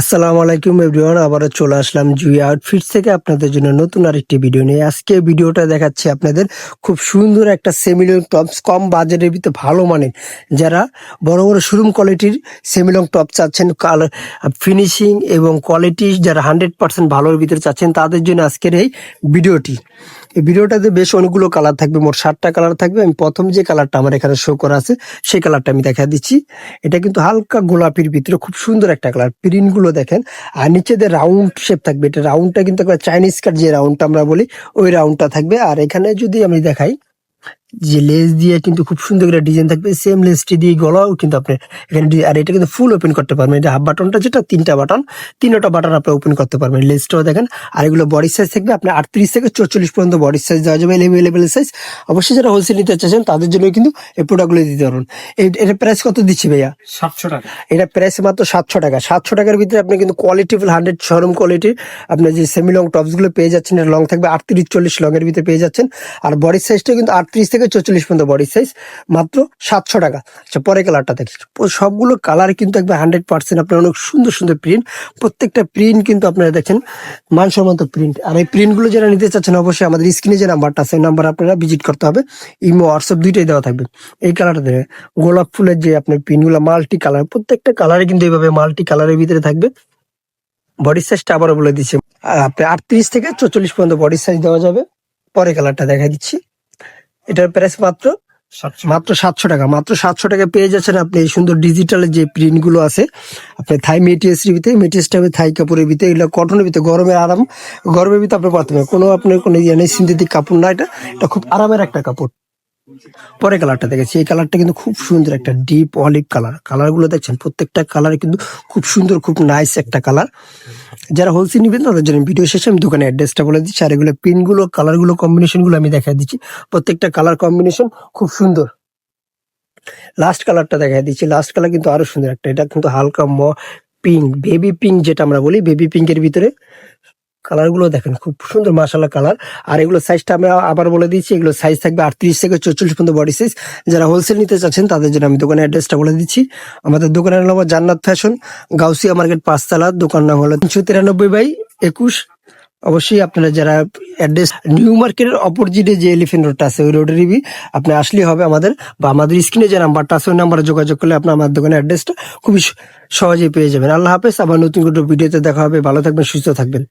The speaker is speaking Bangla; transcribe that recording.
আসসালামু আলাইকুম এভরিওয়ান, আবারও চলে আসলাম জুই আউটফিটস থেকে আপনাদের জন্য নতুন আরেকটি ভিডিও নিয়ে। আজকে ভিডিওটা দেখাচ্ছি আপনাদের খুব সুন্দর একটা সেমিলং টপস কম বাজেটের ভিতরে ভালো মানের। যারা বড় বড় শোরুম কোয়ালিটির সেমিলং টপ চাচ্ছেন কালার ফিনিশিং এবং কোয়ালিটি যারা হান্ড্রেড পার্সেন্ট ভালোর ভিতরে চাচ্ছেন, তাদের জন্য আজকের এই ভিডিওটি। এই ভিডিওটাতে বেশ অনেকগুলো কালার থাকবে, মোট সাতটা কালার থাকবে। আমি প্রথম যে কালারটা আমার এখানে শো করা আছে, সেই কালারটা আমি দেখা দিচ্ছি। এটা কিন্তু হালকা গোলাপির ভিতরে খুব সুন্দর একটা কালার, প্রিন্টগুলো দেখেন। আর নিচে যে রাউন্ড শেপ থাকবে, এটা রাউন্ডটা কিন্তু চাইনিজ কাট যে রাউন্ডটা আমরা বলি, ওই রাউন্ডটা থাকবে। আর এখানে যদি আমি দেখাই যে লেস দিয়ে কিন্তু খুব সুন্দর করে ডিজাইন থাকবে সেম লেসটি দিয়ে গলাও কিন্তু আপনি এখানে আর এটা কিন্তু ফুল ওপেন করতে পারবেন। এটা হাফ বাটনটা যেটা তিনটা বাটন তিনটা বাটন আপনি ওপেন করতে পারবেন লেসটাও দেখেন। আর এগুলো বডি সাইজ থাকবে আপনি আটত্রিশ থেকে চল্লিশ পর্যন্ত বডি সাইজ দেওয়া যাবে এভেলেবেল সাইজ অবশ্যই যারা হোলসেল নিতে চাচ্ছেন তাদের জন্য কিন্তু এই প্রোডাক্টগুলো দিতে পারবেন। এটা প্রাইস কত দিচ্ছি ভাইয়া? সাতশো টাকা। এটা প্রাইস মাত্র সাতশো টাকা। সাতশো টাকার ভিতরে আপনি কিন্তু কোয়ালিটি ফুল হান্ড্রেড শোরুম কোয়ালিটির আপনার যে সেমি লং টপসগুলো পেয়ে যাচ্ছেন এটা লং থাকবে আটত্রিশ চল্লিশ লং এর ভিতরে পেয়ে যাচ্ছেন। আর বডি সাইজটা কিন্তু আটত্রিশ থেকে চল্লিশ পর্যন্ত বডি সাইজ মাত্র সাতশো টাকা। আচ্ছা পরে কালারটা দেখি। সবগুলো কালার কিন্তু একবার হান্ড্রেড পার্সেন্ট আপনার অনেক সুন্দর সুন্দর প্রিন্ট প্রত্যেকটা প্রিন্ট কিন্তু আপনারা দেখছেন মানসম্মত প্রিন্ট আর এই প্রিন্টগুলো যারা নিতে চাচ্ছেন, অবশ্যই আমাদের স্ক্রিনে যে নাম্বারটা ওই নাম্বার আপনারা ভিজিট করতে হবে। ইমো হোয়াটসঅ্যাপ দুইটাই দেওয়া থাকবে। এই কালারটা দেখে গোলাপ ফুলের যে আপনার প্রিন্টগুলো মাল্টি কালার প্রত্যেকটা কালারে কিন্তু এইভাবে মাল্টি কালারের ভিতরে থাকবে। বডি সাইজটা আবারও বলে দিচ্ছি। আর আপনি আটত্রিশ থেকে চল্লিশ পর্যন্ত বডি সাইজ দেওয়া যাবে। পরে কালারটা দেখা দিচ্ছি। এটার প্রাইস মাত্র মাত্র সাতশো টাকা। মাত্র সাতশো টাকা পেয়ে যাচ্ছেন আপনি এই সুন্দর ডিজিটাল যে প্রিন্টগুলো আছে আপনি থাই মেটিএসের ভিতরে মেটিএসটা হবে থাই কাপড়ের ভিতরে এগুলো কটনের ভিতরে গরমের আরাম গরমের ভিতরে আপনি পারতে কোনো আপনার কোনো ইয়ে নেই সিনথেটিক কাপড় না এটা। এটা খুব আরামের একটা কাপড়। পরে কালারটা দেখেছি। এই কালারটা কিন্তু খুব সুন্দর একটা ডিপ অলিভ কালার কালারগুলো দেখছেন, প্রত্যেকটা কালার কিন্তু খুব সুন্দর, খুব নাইস একটা কালার যারা হোলসেল নিবেন তাদের জন্য ভিডিও শেষে আমি দোকানে অ্যাড্রেসটা বলে দিচ্ছি, আর এগুলো পিনগুলো কালারগুলো কম্বিনেশনগুলো আমি দেখা দিচ্ছি। প্রত্যেকটা কালার কম্বিনেশন খুব সুন্দর। লাস্ট কালারটা দেখা দিচ্ছি। লাস্ট কালার কিন্তু আরও সুন্দর একটা। এটা কিন্তু হালকা ম পিঙ্ক বেবি পিঙ্ক যেটা আমরা বলি বেবি পিঙ্কের ভিতরে। কালারগুলো দেখেন, খুব সুন্দর মাসালা কালার। আর এগুলো সাইজটা আমি আবার বলে দিচ্ছি, এগুলো সাইজ থাকবে আটত্রিশ থেকে চল্লিশ পর্যন্ত বডি সাইজ যারা হোলসেল নিতে চাচ্ছেন, তাদের জন্য আমি দোকানের অ্যাড্রেসটা বলে দিচ্ছি। আমাদের দোকানের নাম জান্নাত ফ্যাশন গাউসিয়া মার্কেট পাঁচতলা, দোকান নাম হলো তিনশো তিরানব্বই বাই একুশ। অবশ্যই আপনারা যারা অ্যাড্রেস নিউ মার্কেটের অপোজিটে যে এলিফেন্ট রোডটা আছে, ওই রোডের রোডেরই আপনি আসলেই হবে আমাদের বা আমাদের স্ক্রিনে যে নাম্বারটা আছে, ওই নাম্বারে যোগাযোগ করলে আপনি আমার দোকানের অ্যাড্রেসটা খুবই সহজেই পেয়ে যাবেন। আল্লাহ হাফেজ, আবার নতুন কোনো ভিডিওতে দেখা হবে। ভালো থাকবেন, সুস্থ থাকবেন।